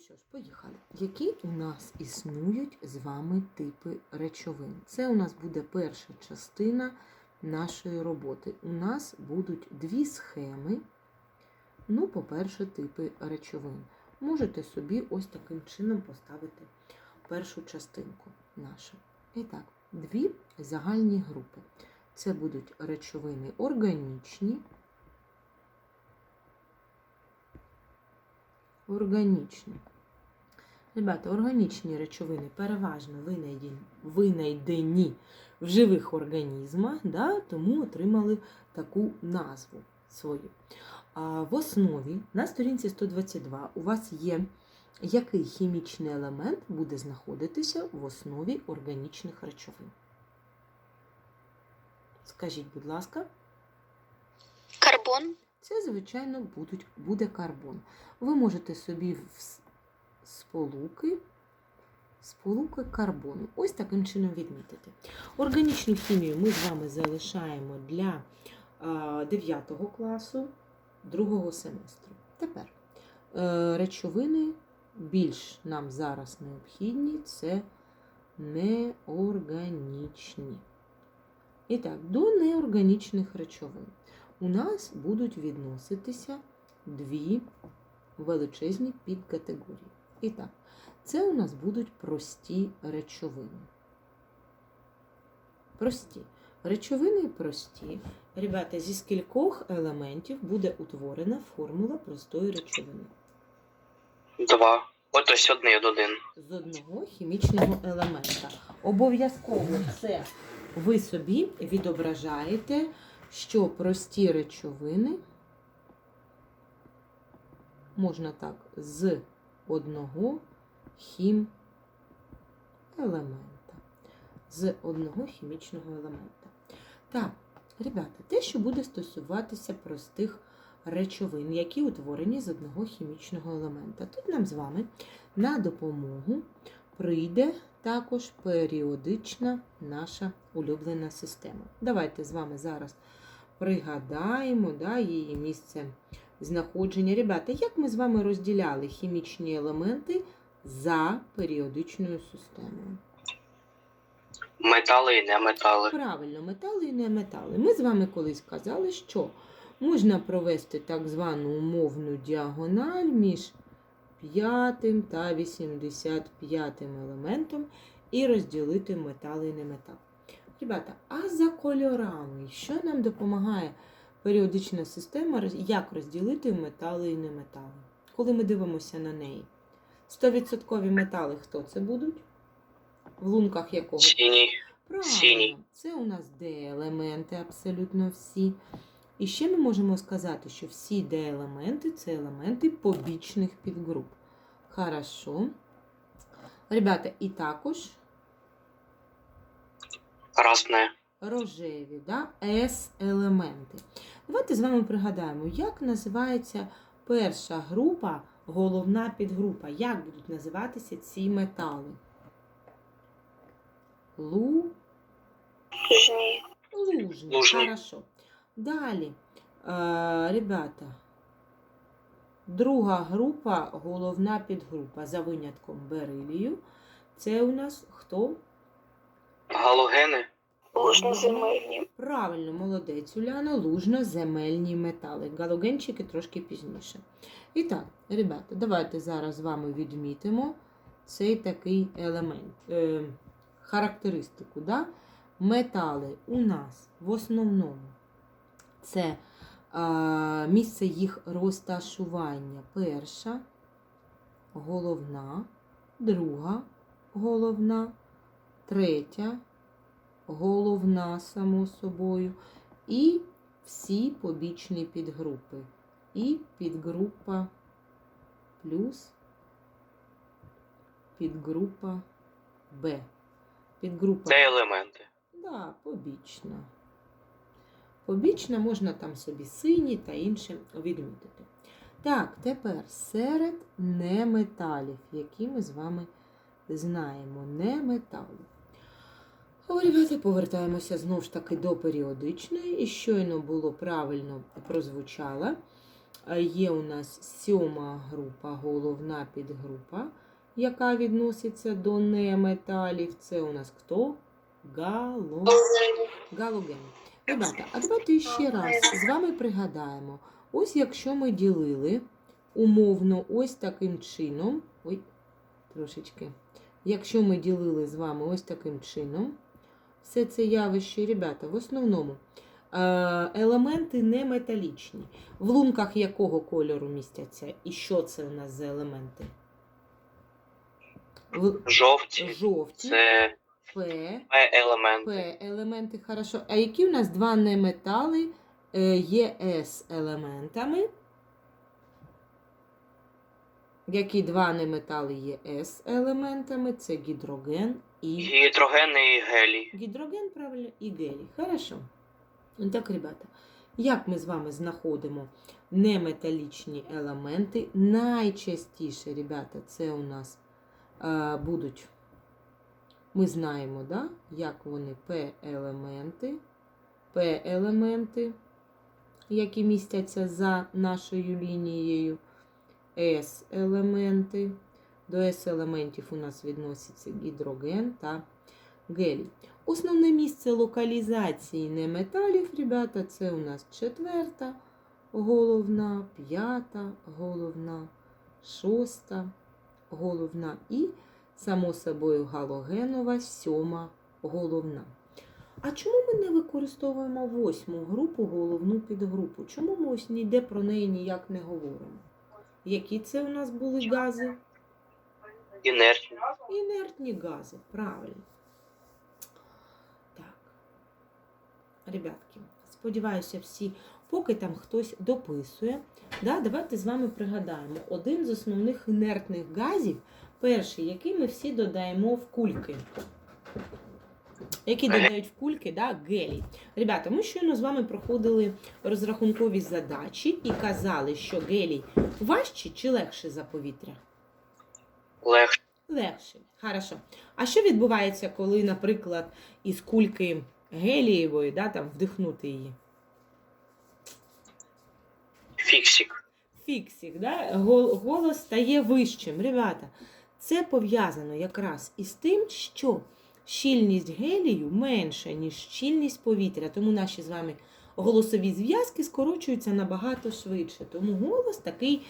що ж, поїхали. Які у нас існують з вами типи речовин? Це у нас буде перша частина нашої роботи. У нас будуть дві схеми. Ну, по-перше, типи речовин. Можете собі ось таким чином поставити першу частинку нашу. І так, дві загальні групи. Це будуть речовини органічні. Органічні. Ребята, органічні речовини переважно винайдені, в живих організмах, да, тому отримали таку назву свою. А в основі на сторінці 122 у вас є який хімічний елемент буде знаходитися в основі органічних речовин. Скажіть, будь ласка. Карбон, Це, звичайно, буде карбон. Ви можете собі в сполуки, сполуки карбону. Ось таким чином відмітити. Органічну хімію ми з вами залишаємо для 9 класу другого семестру. Тепер е, речовини більш нам зараз необхідні це неорганічні. І так, до неорганічних речовин у нас будуть відноситися дві величезні підкатегорії. І так, це у нас будуть прості речовини. Прості. Речовини прості. Ребята, зі скількох елементів буде утворена формула простої речовини? Два. От ось один один. з одного хімічного елемента. Обов'язково це ви собі відображаєте, що прості речовини можна так, з одного хім елемента. З одного хімічного елемента. Так, ребята, те, що буде стосуватися простих речовин, які утворені з одного хімічного елемента. Тут нам з вами на допомогу прийде також періодична наша улюблена система. Давайте з вами зараз пригадаємо да, її місце знаходження. Ребята, як ми з вами розділяли хімічні елементи за періодичною системою? Метали і неметали. Правильно, метали і неметали. Ми з вами колись казали, що можна провести так звану умовну діагональ між п'ятим та 85 елементом і розділити метали і неметал. Ребята, а за кольорами, що нам допомагає періодична система, як розділити метали і неметали? Коли ми дивимося на неї. 100% метали хто це будуть? В лунках якого? Синій. Правильно, це у нас D-елементи абсолютно всі. І ще ми можемо сказати, що всі D-елементи це елементи побічних підгруп. Хорошо. Ребята, і також Разне. рожеві, да? S-елементи. Давайте з вами пригадаємо, як називається перша група, головна підгрупа. Як будуть називатися ці метали? Лу. жні, Лужний. Лужний. Хорошо. Далі, е, ребята, друга група, головна підгрупа за винятком берилію. Це у нас хто? Галогени. Лужноземельні, Правильно, молодець, Уляна, лужно-земельні метали. Галогенчики трошки пізніше. І так, ребята, давайте зараз з вами відмітимо цей такий елемент, е, характеристику. Да? Метали у нас в основному це е, місце їх розташування. Перша, головна, друга, головна, третя, головна, само собою, і всі побічні підгрупи. І підгрупа плюс підгрупа Б. Підгрупа Це елементи. Да, побічна. Побічна можна там собі сині та інше відмітити. Так, тепер серед неметалів, які ми з вами знаємо. Неметали. Ребята, повертаємося знову ж таки до періодичної. І щойно було правильно прозвучало. Є у нас сьома група, головна підгрупа, яка відноситься до неметалів. Це у нас хто? Гало... Галоген. Ребята, а давайте ще раз з вами пригадаємо. Ось якщо ми ділили умовно ось таким чином. Ой, трошечки. Якщо ми ділили з вами ось таким чином, все це явище, ребята, в основному е, елементи не металічні. В лунках якого кольору містяться? І що це у нас за елементи? В... Жовті. Жовті, Це П, елемент. П елементи, хорошо. А які у нас два неметали е, є С елементами? Які два неметали є С елементами? Це гідроген і Гідроген і гелій. гідроген, правильно, і гелій. Хорошо. Так, ребята, як ми з вами знаходимо неметалічні елементи? Найчастіше, ребята, це у нас е, будуть, ми знаємо, да? як вони П-елементи, П-елементи, які містяться за нашою лінією, С-елементи. До С-елементів у нас відноситься гідроген та гелій. Основне місце локалізації неметалів, ребята, це у нас четверта головна, п'ята головна, шоста головна і, само собою, галогенова сьома головна. А чому ми не використовуємо восьму групу, головну підгрупу? Чому ми ось ніде про неї ніяк не говоримо? Які це у нас були гази? Інертні. Інертні гази, правильно. Так. Ребятки, сподіваюся, всі, поки там хтось дописує, да, давайте з вами пригадаємо один з основних інертних газів, перший, який ми всі додаємо в кульки. Які додають в кульки, да, гелій. Ребята, ми щойно з вами проходили розрахункові задачі і казали, що гелій важче чи легше за повітря? Легше. Легше. Хорошо. А що відбувається, коли, наприклад, із кульки гелієвої, да, там, вдихнути її? Фіксик. Фіксик, да? голос стає вищим. Ребята, це пов'язано якраз із тим, що щільність гелію менша, ніж щільність повітря. Тому наші з вами голосові зв'язки скорочуються набагато швидше. Тому голос такий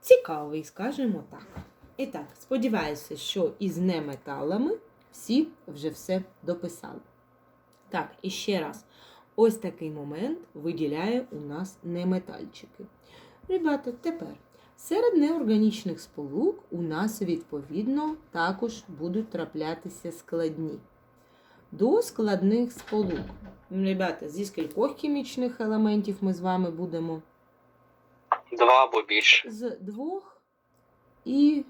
цікавий, скажімо так. І так, сподіваюся, що із неметалами всі вже все дописали. Так, і ще раз. Ось такий момент виділяє у нас неметальчики. Ребята, тепер серед неорганічних сполук у нас відповідно також будуть траплятися складні. До складних сполук. Ребята, зі скількох хімічних елементів ми з вами будемо Два або більше. з двох і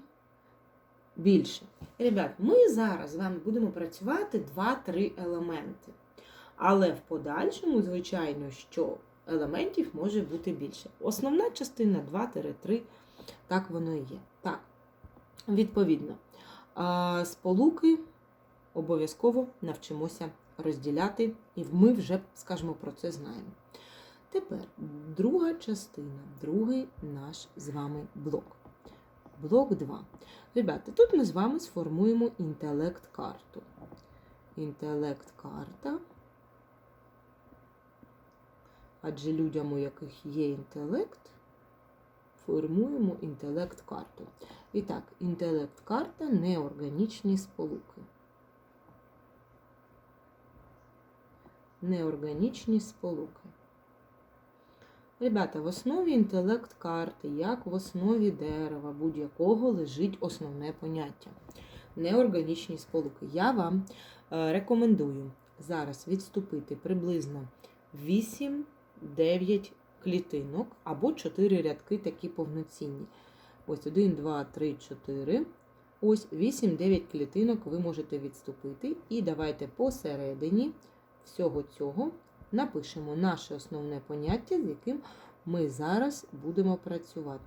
більше. Ребят, ми зараз з вами будемо працювати 2-3 елементи. Але в подальшому, звичайно, що елементів може бути більше. Основна частина 2-3, так воно і є. Так, відповідно, сполуки обов'язково навчимося розділяти, і ми вже, скажімо, про це знаємо. Тепер друга частина, другий наш з вами блок. Блок 2. Ребята, тут ми з вами сформуємо інтелект-карту. Інтелект-карта. Адже людям, у яких є інтелект, формуємо інтелект-карту. І так, інтелект-карта неорганічні сполуки. Неорганічні сполуки. Ребята, в основі інтелект карти, як в основі дерева, будь-якого лежить основне поняття. Неорганічні сполуки. Я вам е, рекомендую зараз відступити приблизно 8-9 клітинок або 4 рядки такі повноцінні. Ось 1, 2, 3, 4. Ось 8-9 клітинок ви можете відступити. І давайте посередині всього цього напишемо наше основне поняття, з яким ми зараз будемо працювати.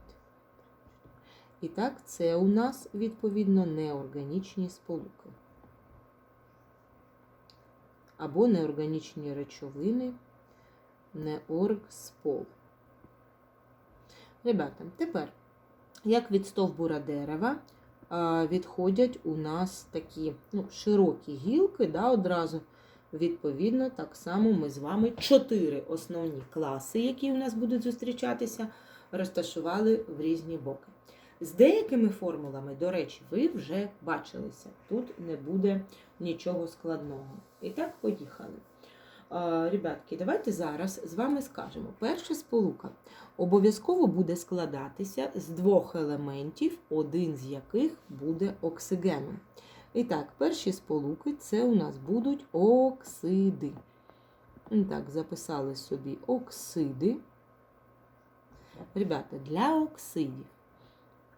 І так, це у нас, відповідно, неорганічні сполуки. Або неорганічні речовини, неоргспол. Ребята, тепер, як від стовбура дерева, відходять у нас такі ну, широкі гілки, да, одразу. Відповідно, так само ми з вами чотири основні класи, які у нас будуть зустрічатися, розташували в різні боки. З деякими формулами, до речі, ви вже бачилися. Тут не буде нічого складного. І так, поїхали. Ребятки, давайте зараз з вами скажемо. Перша сполука обов'язково буде складатися з двох елементів, один з яких буде оксигеном. І так, перші сполуки це у нас будуть оксиди. Так, записали собі оксиди. Ребята, для оксидів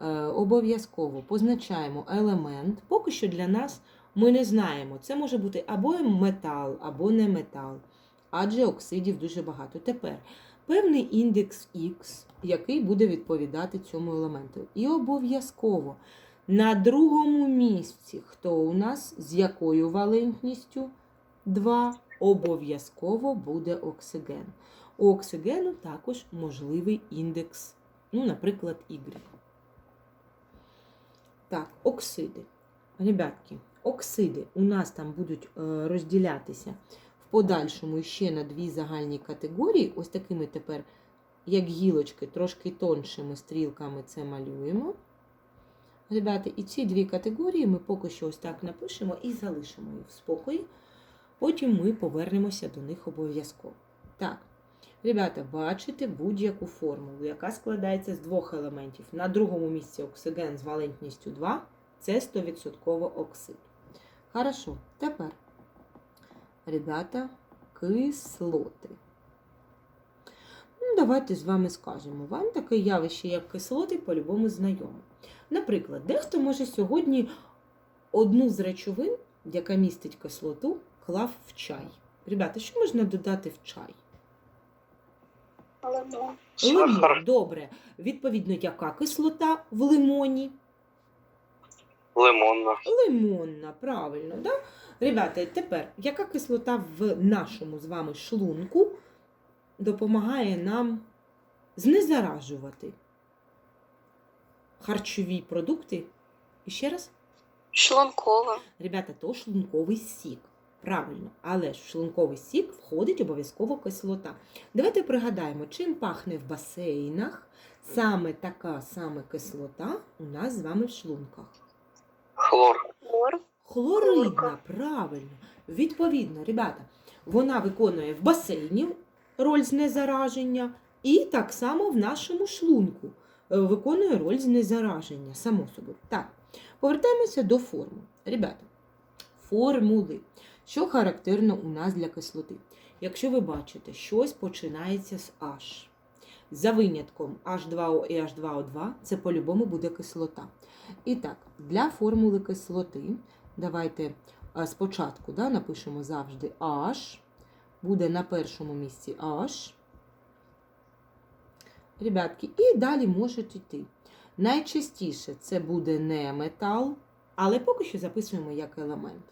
е, обов'язково позначаємо елемент. Поки що для нас ми не знаємо. Це може бути або метал, або не метал. Адже оксидів дуже багато. Тепер певний індекс Х, який буде відповідати цьому елементу. І обов'язково на другому місці, хто у нас з якою валентністю 2, обов'язково буде оксиген. У оксигену також можливий індекс, ну, наприклад, Y. Так, оксиди. Ребятки, оксиди у нас там будуть е, розділятися в подальшому ще на дві загальні категорії. Ось такими тепер, як гілочки, трошки тоншими стрілками це малюємо. Ребята, і ці дві категорії ми поки що ось так напишемо і залишимо їх в спокої. Потім ми повернемося до них обов'язково. Так, ребята, бачите будь-яку формулу, яка складається з двох елементів. На другому місці оксиген з валентністю 2 це 100% оксид. Хорошо, тепер, ребята, кислоти. Ну, давайте з вами скажемо. Вам таке явище, як кислоти, по-любому знайоме. Наприклад, дехто може сьогодні одну з речовин, яка містить кислоту, клав в чай. Ребята, що можна додати в чай? Лимон. Лимон, добре. Відповідно, яка кислота в лимоні? Лимонна. Лимонна, правильно, да? Ребята, тепер, яка кислота в нашому з вами шлунку допомагає нам знезаражувати харчові продукти? І ще раз? Шлункова. Ребята, то шлунковий сік. Правильно, але ж в шлунковий сік входить обов'язково кислота. Давайте пригадаємо, чим пахне в басейнах саме така саме кислота у нас з вами в шлунках. Хлор. Хлор. Хлоридна, правильно. Відповідно, ребята, вона виконує в басейні роль знезараження, і так само в нашому шлунку виконує роль знезараження, само собою. Так, повертаємося до формул. Ребята, формули. Що характерно у нас для кислоти? Якщо ви бачите, щось починається з H. За винятком H2O і H2O2, це по-любому буде кислота. І так, для формули кислоти, давайте спочатку да, напишемо завжди H, буде на першому місці H. Ребятки, і далі можуть йти. Найчастіше це буде не метал, але поки що записуємо як елемент.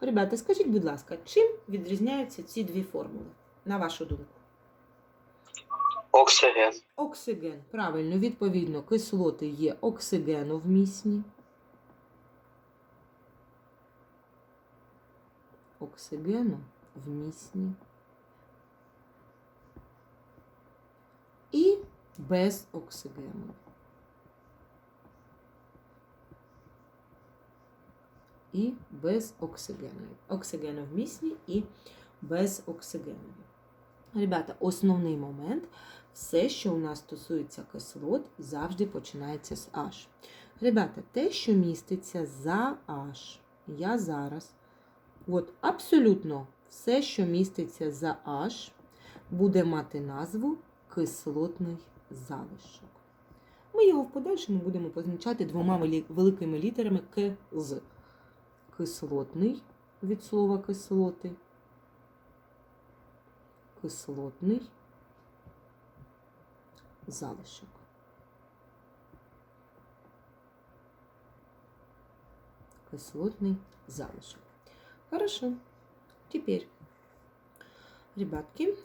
Ребята, скажіть, будь ласка, чим відрізняються ці дві формули, на вашу думку? Оксиген. Оксиген. Правильно, відповідно, кислоти є оксигеновмісні. Оксигеновмісні. І без оксигену. І без оксигену. Оксигеновмісні і без оксигену. Ребята, основний момент все, що у нас стосується кислот, завжди починається з H. Ребята, те, що міститься за H, я зараз, от абсолютно все, що міститься за H, буде мати назву кислотний залишок. Ми його в подальшому будемо позначати двома великими літерами К з. Кислотний від слова кислоти. Кислотний залишок. Кислотный залишок. Хорошо. Теперь, ребятки,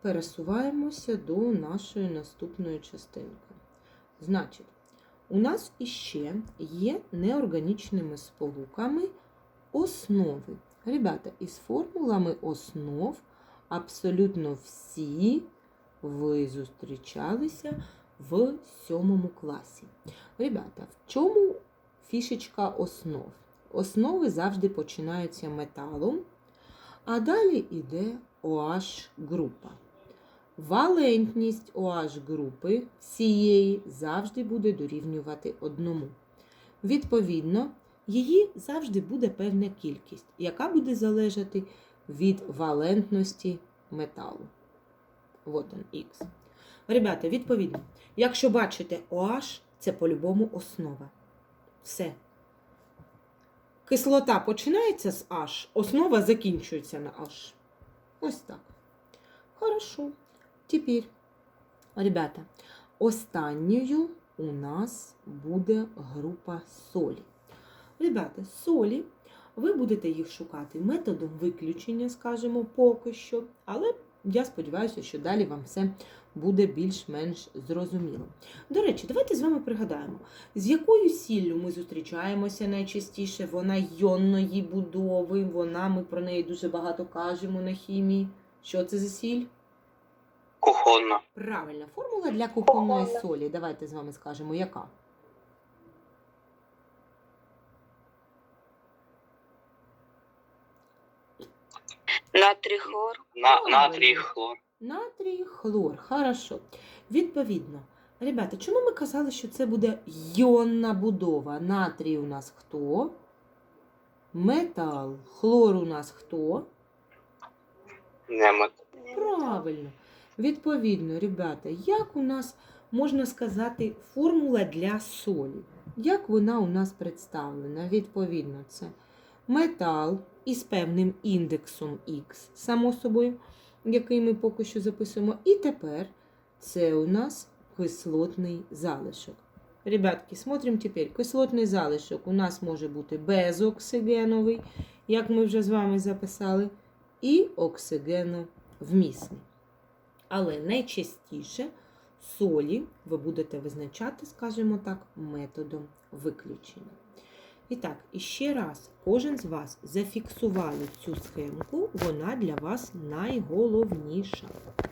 пересуваємося до нашої наступної частинки. Значить, у нас іще є неорганічними сполуками основи. Ребята, із формулами основ абсолютно всі ви зустрічалися в сьомому класі. Ребята, в чому фішечка основ? Основи завжди починаються металом, а далі йде OH група. Валентність OH групи всієї завжди буде дорівнювати одному. Відповідно, її завжди буде певна кількість, яка буде залежати від валентності металу. Вот он, Х. Ребята, відповідно, якщо бачите OH, це по-любому основа. Все. Кислота починається з H, основа закінчується на H. Ось так. Хорошо. Тепер, ребята, останньою у нас буде група солі. Ребята, солі, ви будете їх шукати методом виключення, скажімо, поки що, але я сподіваюся, що далі вам все буде більш-менш зрозуміло. До речі, давайте з вами пригадаємо, з якою сіллю ми зустрічаємося найчастіше. Вона йонної будови, вона, ми про неї дуже багато кажемо на хімії. Що це за сіль? Кухонна. Правильна формула для кухонної Кухонна. солі. Давайте з вами скажемо, яка. Натрій хлор. На, натрій хлор. Натрій, хлор. Хорошо. Відповідно, ребята, чому ми казали, що це буде йонна будова? Натрій у нас хто? Метал. Хлор у нас хто? Немет. Правильно. Відповідно, ребята, як у нас можна сказати формула для солі? Як вона у нас представлена? Відповідно, це метал із певним індексом Х, само собою, який ми поки що записуємо. І тепер це у нас кислотний залишок. Ребятки, смотрим тепер. Кислотний залишок у нас може бути безоксигеновий, як ми вже з вами записали, і оксигеновмісний. Але найчастіше солі ви будете визначати, скажімо так, методом виключення. І так, іще раз, кожен з вас зафіксували цю схемку, вона для вас найголовніша.